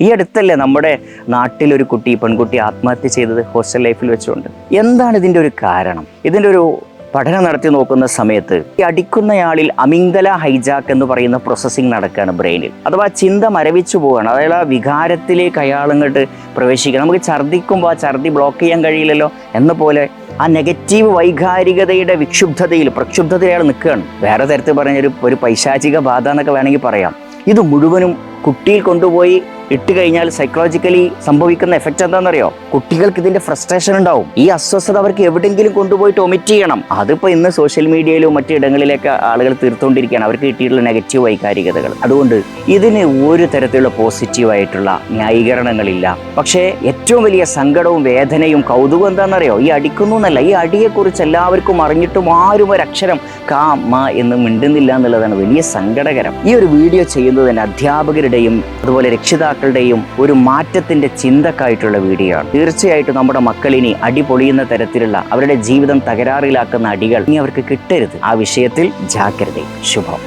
ഈ അടുത്തല്ലേ നമ്മുടെ നാട്ടിലൊരു കുട്ടി പെൺകുട്ടി ആത്മഹത്യ ചെയ്തത് ഹോസ്റ്റൽ ലൈഫിൽ വെച്ചുകൊണ്ട്. എന്താണ് ഇതിന്റെ ഒരു കാരണം? ഇതിന്റെ ഒരു പഠനം നടത്തി നോക്കുന്ന സമയത്ത് ഈ അടിക്കുന്നയാളിൽ അമിംഗല ഹൈജാക്ക് എന്ന് പറയുന്ന പ്രോസസ്സിംഗ് നടക്കുകയാണ് ബ്രെയിനിൽ. അഥവാ ചിന്ത മരവിച്ചു പോവുകയാണ്. അതായത് ആ വികാരത്തിലേക്ക് അയാളങ്ങോട്ട് പ്രവേശിക്കുക നമുക്ക് ഛർദ്ദിക്കുമ്പോൾ ആ ഛർദ്ദി ബ്ലോക്ക് ചെയ്യാൻ കഴിയില്ലല്ലോ എന്ന പോലെ ആ നെഗറ്റീവ് വൈകാരികതയുടെ വിക്ഷുബ്ധതയിൽ പ്രക്ഷുബ്ധതയിൽ അയാൾ നിൽക്കുകയാണ്. വേറെ തരത്തിൽ പറഞ്ഞൊരു ഒരു പൈശാചിക ബാധ എന്നൊക്കെ വേണമെങ്കിൽ പറയാം. ഇത് മുഴുവനും കുട്ടിയിൽ കൊണ്ടുപോയി ഇട്ട് കഴിഞ്ഞാൽ സൈക്കോളജിക്കലി സംഭവിക്കുന്ന എഫക്റ്റ് എന്താണെന്നറിയോ? കുട്ടികൾക്ക് ഇതിന്റെ ഫ്രസ്ട്രേഷൻ ഉണ്ടാവും. ഈ അസ്വസ്ഥത അവർക്ക് എവിടെയെങ്കിലും കൊണ്ടുപോയിട്ട് ഒമിറ്റ് ചെയ്യണം. അതിപ്പോ ഇന്ന് സോഷ്യൽ മീഡിയയിലും മറ്റു ഇടങ്ങളിലേക്ക് ആളുകൾ തീർത്തുകൊണ്ടിരിക്കുകയാണ്. അവർക്ക് കിട്ടിയിട്ടുള്ള നെഗറ്റീവ് വൈകാരികതകൾ. അതുകൊണ്ട് ഇതിന് ഒരു തരത്തിലുള്ള പോസിറ്റീവായിട്ടുള്ള ന്യായീകരണങ്ങളില്ല. പക്ഷേ ഏറ്റവും വലിയ സങ്കടവും വേദനയും കൗതുകം എന്താണെന്നറിയോ? ഈ അടിക്കുന്നു എന്നല്ല ഈ അടിയെക്കുറിച്ച് എല്ലാവർക്കും അറിഞ്ഞിട്ടും ആരും ഒരു അക്ഷരം കാ മ എന്ന് മിണ്ടുന്നില്ല എന്നുള്ളതാണ് വലിയ സങ്കടകരം. ഈ ഒരു വീഡിയോ ചെയ്യുന്നത് തന്നെ അധ്യാപകരുടെയും അതുപോലെ രക്ഷിതാക്കളുടെയും ഒരു മാറ്റത്തിന്റെ ചിന്തക്കായിട്ടുള്ള വീഡിയോ ആണ് തീർച്ചയായിട്ടും നമ്മുടെ മക്കളിനി അടിപൊളിയുന്ന തരത്തിലുള്ള അവരുടെ ജീവിതം തകരാറിലാക്കുന്ന അടികൾ ഇനി അവർക്ക് കിട്ടരുത്. ആ വിഷയത്തിൽ ജാഗ്രത ശുഭം.